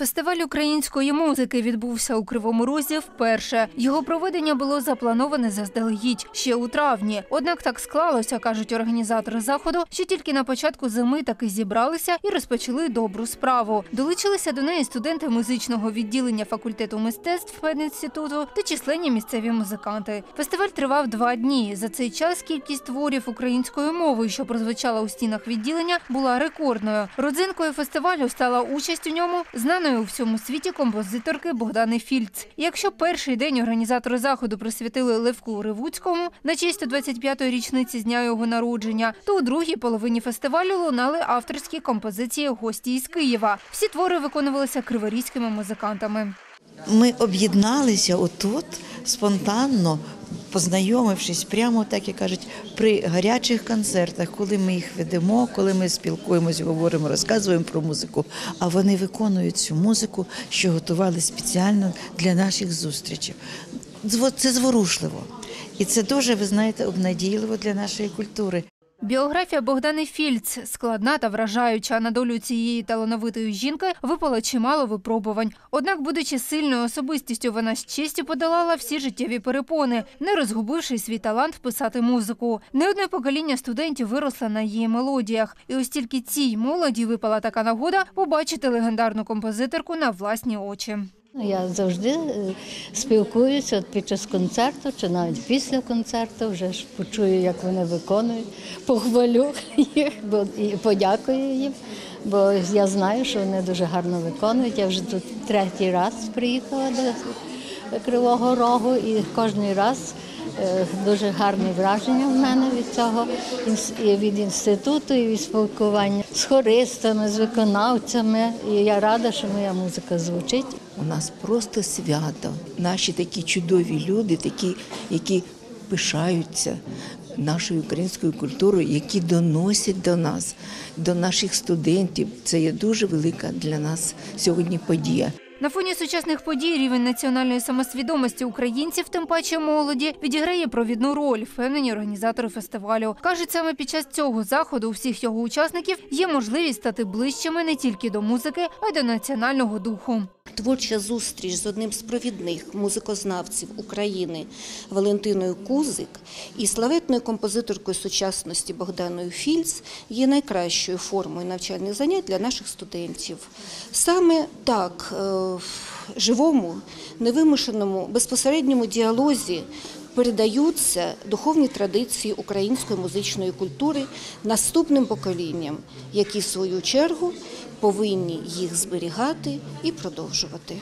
Фестиваль української музики відбувся у Кривому Розі вперше. Його проведення було заплановане заздалегідь ще у травні. Однак так склалося, кажуть організатори заходу, що тільки на початку зими таки зібралися і розпочали добру справу. Долучилися до неї студенти музичного відділення факультету мистецтв пединституту та численні місцеві музиканти. Фестиваль тривав два дні. За цей час кількість творів українською мовою, що прозвучала у стінах відділення, була рекордною. Родзинкою фестивалю стала участь у ньому знаної у всьому світі композиторки Богдани Фільц. Якщо перший день організатори заходу присвятили Левку Ревуцькому на честь 25-ї річниці з дня його народження, то у другій половині фестивалю лунали авторські композиції гості із Києва. Всі твори виконувалися криворізькими музикантами. Ми об'єдналися отут спонтанно, познайомившись прямо так, як кажуть, при гарячих концертах, коли ми їх ведемо, коли ми спілкуємось, говоримо, розказуємо про музику. А вони виконують цю музику, що готували спеціально для наших зустрічей. Це зворушливо. І це дуже, ви знаєте, обнадійливо для нашої культури. Біографія Богдани Фільц складна та вражаюча. На долю цієї талановитої жінки випало чимало випробувань. Однак, будучи сильною особистістю, вона з честю подолала всі життєві перепони, не розгубивши свій талант писати музику. Не одне покоління студентів виросло на її мелодіях. І ось тільки цій молоді випала така нагода побачити легендарну композиторку на власні очі. Ну, Я завжди е, спілкуюся от під час концерту чи навіть після концерту, вже ж почую, як вони виконують, похвалю їх бо, і подякую їм, бо я знаю, що вони дуже гарно виконують. Я вже тут третій раз приїхала до Кривого Рогу і кожен раз дуже гарні враження в мене від цього і від інституту, і від спілкування з хористами, з виконавцями. І я рада, що моя музика звучить. У нас просто свято. Наші такі чудові люди, такі, які пишаються нашою українською культурою, які доносять до нас, до наших студентів. Це є дуже велика для нас сьогодні подія. На фоні сучасних подій рівень національної самосвідомості українців, тим паче молоді, відіграє провідну роль, впевнені організатори фестивалю. Кажуть, саме під час цього заходу у всіх його учасників є можливість стати ближчими не тільки до музики, а й до національного духу. Творча зустріч з одним з провідних музикознавців України Валентиною Кузик і славетною композиторкою сучасності Богданою Фільц є найкращою формою навчальних занять для наших студентів. Саме так, е, живому, невимушеному, безпосередньому діалозі передаються духовні традиції української музичної культури наступним поколінням, які в свою чергу повинні їх зберігати і продовжувати.